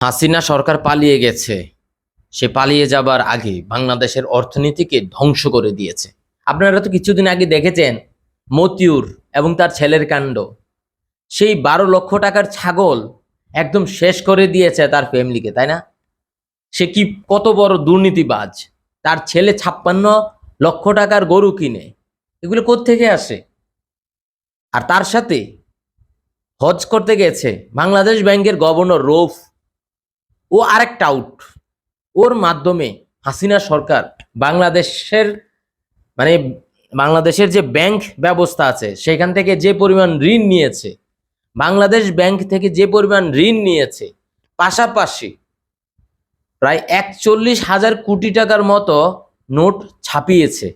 হাসিনা সরকার পালিয়ে গেছে। সে পালিয়ে যাবার আগে বাংলাদেশের অর্থনীতিকে ধ্বংস করে দিয়েছে। আপনারা তো কিছুদিন আগে দেখেছেন, মতিউর এবং তার ছেলের কাণ্ড। সেই বারো লক্ষ টাকার ছাগল একদম শেষ করে দিয়েছে তার ফ্যামিলিকে, তাই না? সে কি কত বড় দুর্নীতিবাজ। তার ছেলে ছাপ্পান্ন লক্ষ টাকার গরু কিনে। এগুলো থেকে আসে? আর তার সাথে হজ করতে গেছে বাংলাদেশ ব্যাংকের গভর্নর রৌফ ও আরেকটা আউট ওর মাধ্যমে হাসিনা সরকার বাংলাদেশের মানে বাংলাদেশের যে ব্যাংক ব্যবস্থা আছে, সেখান থেকে যে পরিমাণ ঋণ নিয়েছে, বাংলাদেশ ব্যাংক থেকে যে পরিমাণ ঋণ নিয়েছে, পাশাপাশি প্রায় একচল্লিশ হাজার কোটি টাকার মতো নোট ছাপিয়েছে।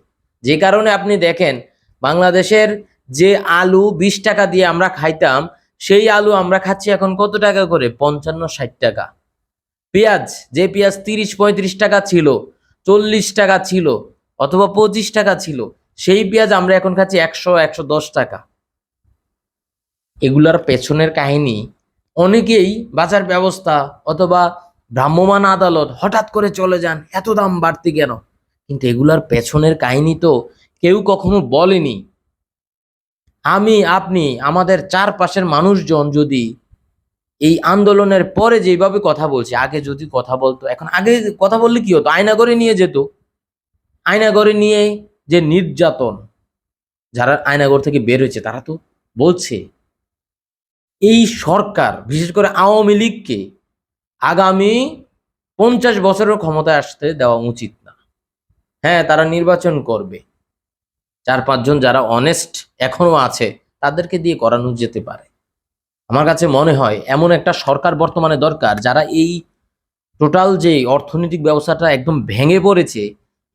যে কারণে আপনি দেখেন, বাংলাদেশের যে আলু বিশ টাকা দিয়ে আমরা খাইতাম, সেই আলু আমরা খাচ্ছি এখন কত টাকা করে? পঞ্চান্ন, ষাট টাকা। পেঁয়াজ, যে পেঁয়াজ তিরিশ পঁয়ত্রিশ টাকা ছিল, চল্লিশ টাকা ছিল অথবা পঁচিশ টাকা ছিল, সেই পেঁয়াজ আমরা এখন খাচ্ছি একশো একশো দশ টাকা। এগুলার পেছনের কাহিনী অনেকেই বাজার ব্যবস্থা অথবা ভ্রাম্যমাণ আদালত হঠাৎ করে চলে যান, এত দাম বাড়তি কেন? কিন্তু এগুলার পেছনের কাহিনী তো কেউ কখনো বলেনি। আমি, আপনি, আমাদের চারপাশের মানুষজন যদি এই আন্দোলনের পরে যেভাবে কথা বলছে, আগে যদি কথা বলতো, এখন আগে কথা বললে কি হতো? আয়নাগরে নিয়ে যেত। আয়নাগরে নিয়ে যে নির্যাতন, যারা আয়নাগর থেকে বের হয়েছে, তারা তো বলছে। এই সরকার, বিশেষ করে আওয়ামী লীগকে আগামী পঞ্চাশ বছরের ক্ষমতায় আসতে দেওয়া উচিত না। হ্যাঁ তারা নির্বাচন করবে। চার পাঁচজন যারা অনেস্ট এখনও আছে, তাদেরকে দিয়ে করানো যেতে পারে। আমার কাছে মনে হয় এমন একটা সরকার বর্তমানে দরকার যারা এই টোটাল যে অর্থনৈতিক ব্যবস্থাটা একদম ভেঙে পড়েছে,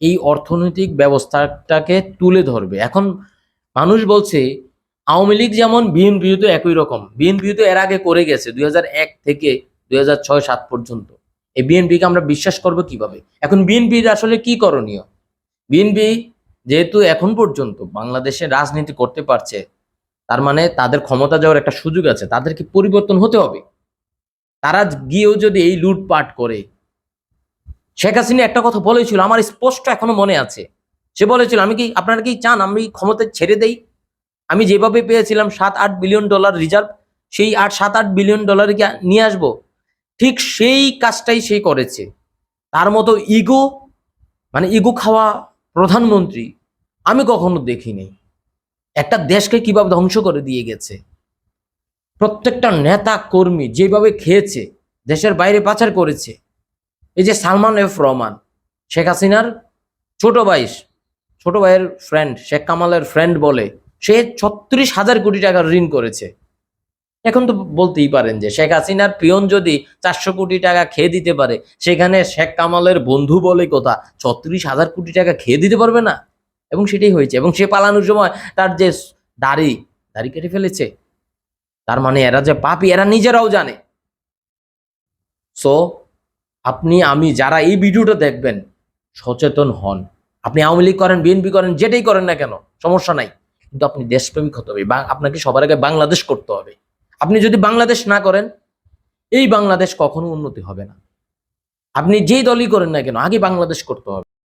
এই অর্থনৈতিক ব্যবস্থাটাকে তুলে ধরবে। এখন মানুষ বলছে, আওয়ামী লীগ যেমন বিএনপিও তো একই রকম। বিএনপিও তো এর আগে করে গেছে, দুই হাজার এক থেকে দুই সাত পর্যন্ত। এই বিএনপিকে আমরা বিশ্বাস করব কীভাবে? এখন বিএনপির আসলে কি করণীয়? বিএনপি যেহেতু এখন পর্যন্ত বাংলাদেশে রাজনীতি করতে পারছে তার মানে তাদের ক্ষমতা যাওয়ার একটা সুযোগ আছে তাদেরকে পরিবর্তন হতে হবে? তারা গিয়েও যদি এই লুটপাট করে, শেখ হাসিনা একটা কথা বলেছিল, আমার স্পষ্ট এখনও মনে আছে। সে বলেছিল, আমি কি, আপনারা কি চান আমি ক্ষমতা ছেড়ে দেই? আমি যেভাবে পেয়েছিলাম সাত আট বিলিয়ন ডলার রিজার্ভ সেই আট সাত আট বিলিয়ন ডলার কি নিয়ে আসব? ঠিক সেই কাজটাই সে করেছে। তার মতো ইগো মানে ইগো খাওয়া প্রধানমন্ত্রী আমি কখনো দেখিনি। একটা দেশকে কীভাবে ধ্বংস করে দিয়ে গেছে? প্রত্যেকটা নেতা কর্মী যেভাবে খেয়েছে, দেশের বাইরে পাচার করেছে। এই যে সালমান এফ রহমান, শেখ হাসিনার ছোট ভাই, ছোট ভাইয়ের ফ্রেন্ড শেখ কামালের ফ্রেন্ড বলে, সে ছত্রিশ হাজার কোটি টাকার ঋণ করেছে। এখন তো বলতেই পারেন যে শেখ হাসিনার পিয়ন যদি চারশো কোটি টাকা খেয়ে দিতে পারে, সেখানে শেখ কামালের বন্ধু বলে কথা, ছত্রিশ হাজার কোটি টাকা খেয়ে দিতে পারবে না? এবং সেটাই হয়েছে। এবং সে পালানোর সময় তার যে দাড়ি দাড়ি কেটে ফেলেছে, তার মানে এরা যে পাপি, এরা নিজেরাও জানে। সো আপনি, আমি যারা এই ভিডিওটা দেখবেন, সচেতন হন। আপনি আওয়ামী লীগ করেন বিএনপি করেন, যেটাই করেন না কেন, সমস্যা নাই। কিন্তু আপনি দেশপ্রেমিক হতে হবে আপনাকে সবার আগে বাংলাদেশ করতে হবে। আপনি যদি বাংলাদেশ না করেন, এই বাংলাদেশ কখনো উন্নতি হবে না। আপনি যেই দলই করেন না কেন, আগে বাংলাদেশ করতে হবে।